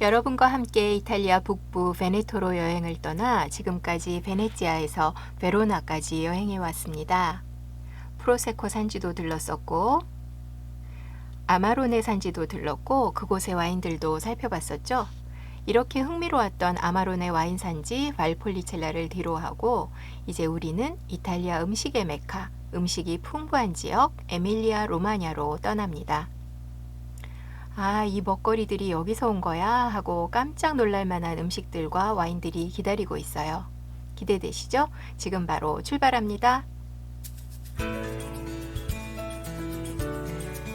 여러분과 함께 이탈리아 북부 베네토로 여행을 떠나 지금까지 베네치아에서 베로나까지 여행해 왔습니다. 프로세코 산지도 들렀었고 아마로네 산지도 들렀고 그곳의 와인들도 살펴봤었죠. 이렇게 흥미로웠던 아마로네 와인 산지 발폴리첼라를 뒤로하고 이제 우리는 이탈리아 음식의 메카, 음식이 풍부한 지역 에밀리아 로마냐로 떠납니다. 아, 이 먹거리들이 여기서 온 거야 하고 깜짝 놀랄 만한 음식들과 와인들이 기다리고 있어요. 기대되시죠? 지금 바로 출발합니다.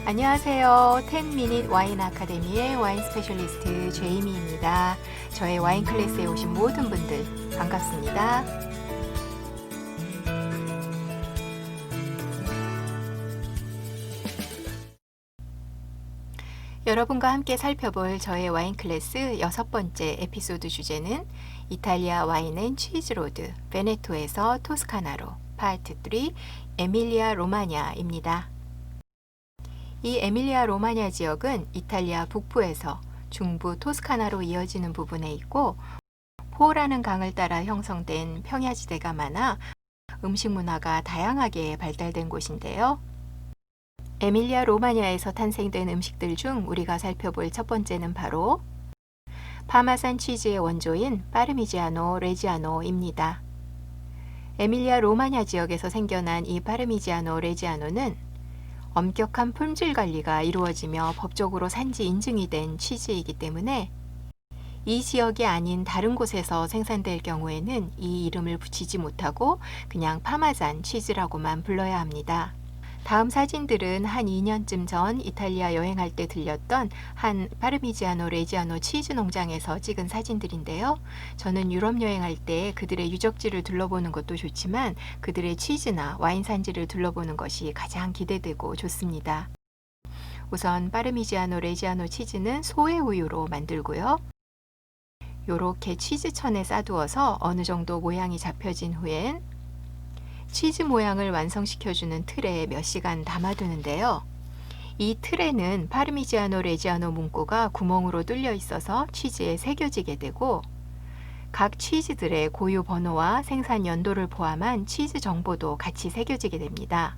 안녕하세요. 10미닛 와인 아카데미의 와인 스페셜리스트 제이미입니다. 저의 와인 클래스에 오신 모든 분들 반갑습니다. 여러분과 함께 살펴볼 저의 와인 클래스 여섯 번째 에피소드 주제는 이탈리아 와인 앤 치즈 로드 베네토에서 토스카나로 파트 3 에밀리아 로마냐입니다. 이 에밀리아 로마냐 지역은 이탈리아 북부에서 중부 토스카나로 이어지는 부분에 있고 포라는 강을 따라 형성된 평야지대가 많아 음식 문화가 다양하게 발달된 곳인데요. 에밀리아 로마냐에서 탄생된 음식들 중 우리가 살펴볼 첫 번째는 바로 파마산 치즈의 원조인 파르미지아노 레지아노입니다. 에밀리아 로마냐 지역에서 생겨난 이 파르미지아노 레지아노는 엄격한 품질 관리가 이루어지며 법적으로 산지 인증이 된 치즈이기 때문에 이 지역이 아닌 다른 곳에서 생산될 경우에는 이 이름을 붙이지 못하고 그냥 파마산 치즈라고만 불러야 합니다. 다음 사진들은 한 2년쯤 전 이탈리아 여행할 때 들렸던 한 파르미지아노 레지아노 치즈 농장에서 찍은 사진들인데요. 저는 유럽 여행할 때 그들의 유적지를 둘러보는 것도 좋지만 그들의 치즈나 와인 산지를 둘러보는 것이 가장 기대되고 좋습니다. 우선 파르미지아노 레지아노 치즈는 소의 우유로 만들고요. 요렇게 치즈천에 싸두어서 어느 정도 모양이 잡혀진 후엔 치즈 모양을 완성시켜주는 틀에 몇 시간 담아두는데요. 이 틀에는 파르미지아노 레지아노 문구가 구멍으로 뚫려 있어서 치즈에 새겨지게 되고 각 치즈들의 고유 번호와 생산 연도를 포함한 치즈 정보도 같이 새겨지게 됩니다.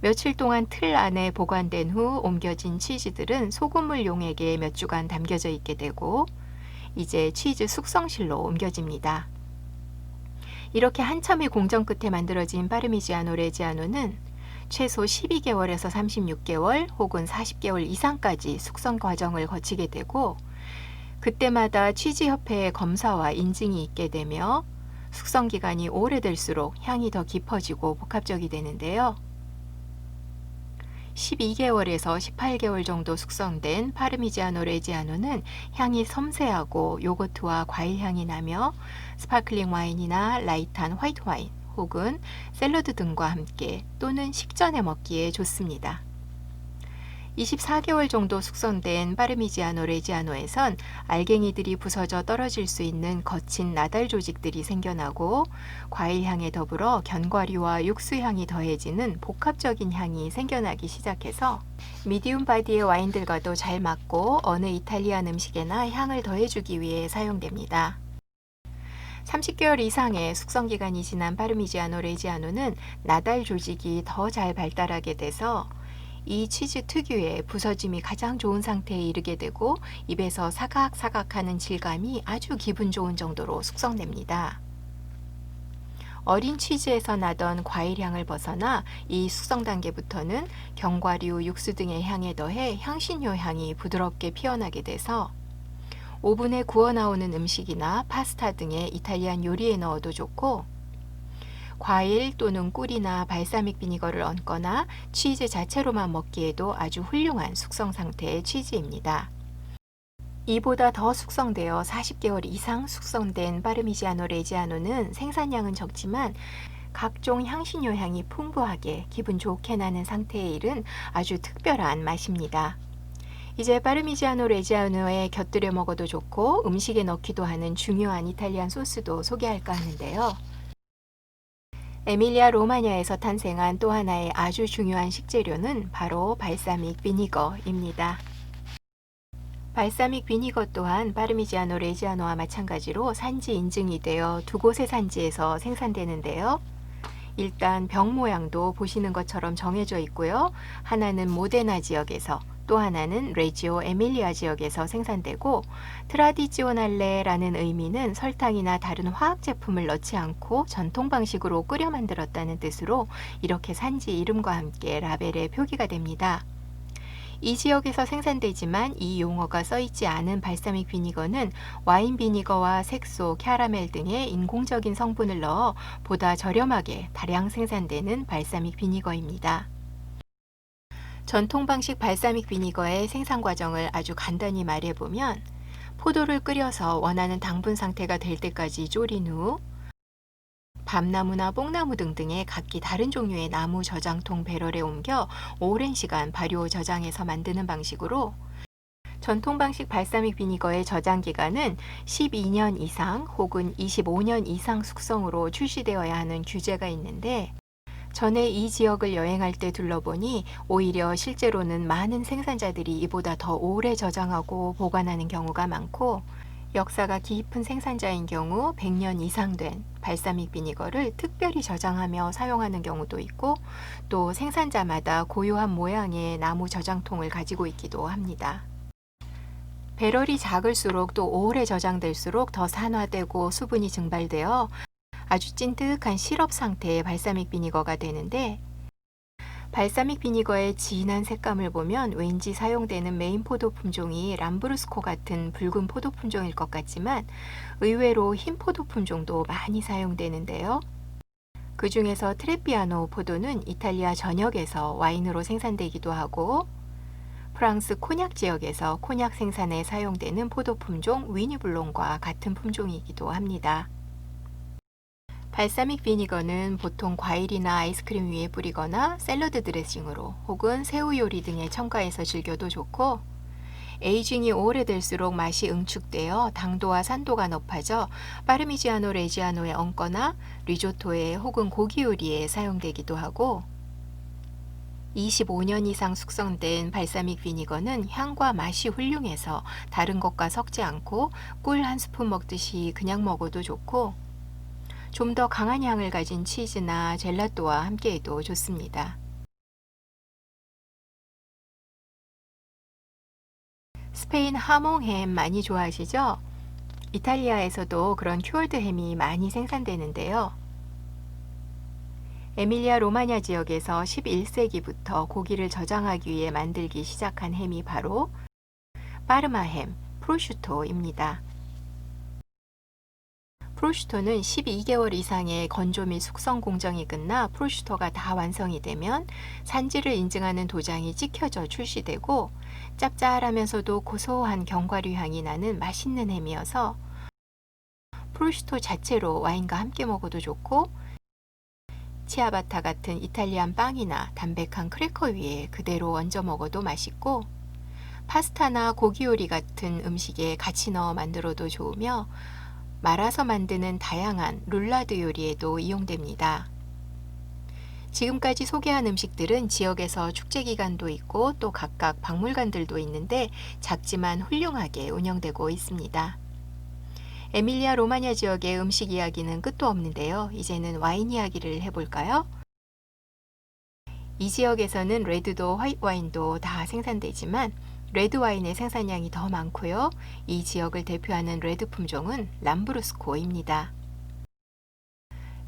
며칠 동안 틀 안에 보관된 후 옮겨진 치즈들은 소금물 용액에 몇 주간 담겨져 있게 되고 이제 치즈 숙성실로 옮겨집니다. 이렇게 한참의 공정 끝에 만들어진 파르미지아노 레지아노는 최소 12개월에서 36개월 혹은 40개월 이상까지 숙성 과정을 거치게 되고 그때마다 취지협회의 검사와 인증이 있게 되며 숙성 기간이 오래될수록 향이 더 깊어지고 복합적이 되는데요. 12개월에서 18개월 정도 숙성된 파르미지아노 레지아노는 향이 섬세하고 요거트와 과일 향이 나며 스파클링 와인이나 라이트한 화이트 와인 혹은 샐러드 등과 함께 또는 식전에 먹기에 좋습니다. 24개월 정도 숙성된 파르미지아노 레지아노에선 알갱이들이 부서져 떨어질 수 있는 거친 나달 조직들이 생겨나고 과일 향에 더불어 견과류와 육수 향이 더해지는 복합적인 향이 생겨나기 시작해서 미디움 바디의 와인들과도 잘 맞고 어느 이탈리안 음식에나 향을 더해주기 위해 사용됩니다. 30개월 이상의 숙성 기간이 지난 파르미지아노 레지아노는 나달 조직이 더 잘 발달하게 돼서 이 치즈 특유의 부서짐이 가장 좋은 상태에 이르게 되고 입에서 사각사각하는 질감이 아주 기분 좋은 정도로 숙성됩니다. 어린 치즈에서 나던 과일 향을 벗어나 이 숙성 단계부터는 견과류, 육수 등의 향에 더해 향신료 향이 부드럽게 피어나게 돼서 오븐에 구워 나오는 음식이나 파스타 등의 이탈리안 요리에 넣어도 좋고 과일 또는 꿀이나 발사믹 비니거를 얹거나 치즈 자체로만 먹기에도 아주 훌륭한 숙성 상태의 치즈입니다. 이보다 더 숙성되어 40개월 이상 숙성된 파르미지아노 레지아노는 생산량은 적지만 각종 향신료 향이 풍부하게 기분 좋게 나는 상태에 이른 아주 특별한 맛입니다. 이제 파르미지아노 레지아노에 곁들여 먹어도 좋고 음식에 넣기도 하는 중요한 이탈리안 소스도 소개할까 하는데요. 에밀리아 로마냐에서 탄생한 또 하나의 아주 중요한 식재료는 바로 발사믹 비니거입니다. 발사믹 비니거 또한 파르미지아노 레지아노와 마찬가지로 산지 인증이 되어 두 곳의 산지에서 생산되는데요. 일단 병 모양도 보시는 것처럼 정해져 있고요. 하나는 모데나 지역에서 또 하나는 레지오 에밀리아 지역에서 생산되고 트라디지오날레라는 의미는 설탕이나 다른 화학 제품을 넣지 않고 전통 방식으로 끓여 만들었다는 뜻으로 이렇게 산지 이름과 함께 라벨에 표기가 됩니다. 이 지역에서 생산되지만 이 용어가 써있지 않은 발사믹 비니거는 와인 비니거와 색소, 캐러멜 등의 인공적인 성분을 넣어 보다 저렴하게 다량 생산되는 발사믹 비니거입니다. 전통 방식 발사믹 비니거의 생산 과정을 아주 간단히 말해보면 포도를 끓여서 원하는 당분 상태가 될 때까지 졸인 후 밤나무나 뽕나무 등등의 각기 다른 종류의 나무 저장통 배럴에 옮겨 오랜 시간 발효 저장해서 만드는 방식으로 전통 방식 발사믹 비니거의 저장 기간은 12년 이상 혹은 25년 이상 숙성으로 출시되어야 하는 규제가 있는데 전에 이 지역을 여행할 때 둘러보니 오히려 실제로는 많은 생산자들이 이보다 더 오래 저장하고 보관하는 경우가 많고 역사가 깊은 생산자인 경우 100년 이상 된 발사믹 비니거를 특별히 저장하며 사용하는 경우도 있고 또 생산자마다 고유한 모양의 나무 저장통을 가지고 있기도 합니다. 배럴이 작을수록 또 오래 저장될수록 더 산화되고 수분이 증발되어 아주 찐득한 시럽 상태의 발사믹 비니거가 되는데 발사믹 비니거의 진한 색감을 보면 왠지 사용되는 메인 포도 품종이 람브루스코 같은 붉은 포도 품종일 것 같지만 의외로 흰 포도 품종도 많이 사용되는데요. 그 중에서 트레피아노 포도는 이탈리아 전역에서 와인으로 생산되기도 하고 프랑스 코냑 지역에서 코냑 생산에 사용되는 포도 품종 위니블롱과 같은 품종이기도 합니다. 발사믹 비니거는 보통 과일이나 아이스크림 위에 뿌리거나 샐러드 드레싱으로 혹은 새우 요리 등에 첨가해서 즐겨도 좋고 에이징이 오래될수록 맛이 응축되어 당도와 산도가 높아져 파르미지아노 레지아노에 얹거나 리조토에 혹은 고기 요리에 사용되기도 하고 25년 이상 숙성된 발사믹 비니거는 향과 맛이 훌륭해서 다른 것과 섞지 않고 꿀 한 스푼 먹듯이 그냥 먹어도 좋고 좀 더 강한 향을 가진 치즈나 젤라또와 함께해도 좋습니다. 스페인 하몽햄 많이 좋아하시죠? 이탈리아에서도 그런 큐얼드 햄이 많이 생산되는데요. 에밀리아 로마냐 지역에서 11세기부터 고기를 저장하기 위해 만들기 시작한 햄이 바로 파르마 햄, 프로슈토입니다. 프로슈토는 12개월 이상의 건조 및 숙성 공정이 끝나 프로슈토가 다 완성이 되면 산지를 인증하는 도장이 찍혀져 출시되고 짭짤하면서도 고소한 견과류 향이 나는 맛있는 햄이어서 프로슈토 자체로 와인과 함께 먹어도 좋고 치아바타 같은 이탈리안 빵이나 담백한 크래커 위에 그대로 얹어 먹어도 맛있고 파스타나 고기 요리 같은 음식에 같이 넣어 만들어도 좋으며 말아서 만드는 다양한 룰라드 요리에도 이용됩니다. 지금까지 소개한 음식들은 지역에서 축제 기간도 있고 또 각각 박물관들도 있는데 작지만 훌륭하게 운영되고 있습니다. 에밀리아 로마냐 지역의 음식 이야기는 끝도 없는데요. 이제는 와인 이야기를 해볼까요? 이 지역에서는 레드도 화이트 와인도 다 생산되지만 레드 와인의 생산량이 더 많고요. 이 지역을 대표하는 레드 품종은 람브루스코입니다.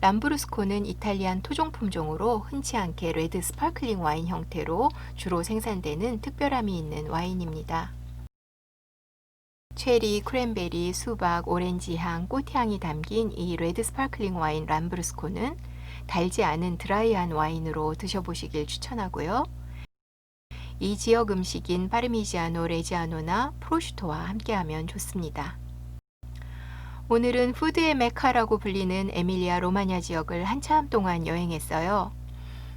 람브루스코는 이탈리안 토종 품종으로 흔치 않게 레드 스파클링 와인 형태로 주로 생산되는 특별함이 있는 와인입니다. 체리, 크랜베리, 수박, 오렌지 향, 꽃향이 담긴 이 레드 스파클링 와인 람브루스코는 달지 않은 드라이한 와인으로 드셔보시길 추천하고요. 이 지역 음식인 파르미지아노 레지아노나 프로슈토와 함께하면 좋습니다. 오늘은 푸드의 메카라고 불리는 에밀리아 로마냐 지역을 한참 동안 여행했어요.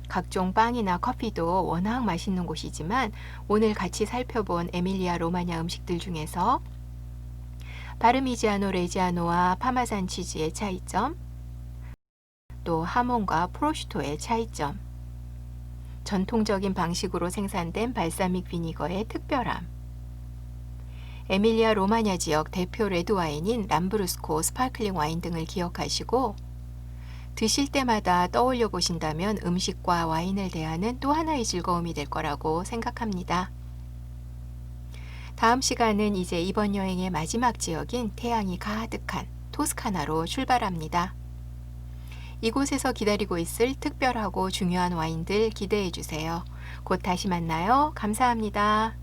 각종 빵이나 커피도 워낙 맛있는 곳이지만 오늘 같이 살펴본 에밀리아 로마냐 음식들 중에서 파르미지아노 레지아노와 파마산 치즈의 차이점, 또 하몬과 프로슈토의 차이점, 전통적인 방식으로 생산된 발사믹 비니거의 특별함, 에밀리아 로마냐 지역 대표 레드 와인인 람브루스코 스파클링 와인 등을 기억하시고 드실 때마다 떠올려 보신다면 음식과 와인을 대하는 또 하나의 즐거움이 될 거라고 생각합니다. 다음 시간은 이제 이번 여행의 마지막 지역인 태양이 가득한 토스카나로 출발합니다. 이곳에서 기다리고 있을 특별하고 중요한 와인들 기대해 주세요. 곧 다시 만나요. 감사합니다.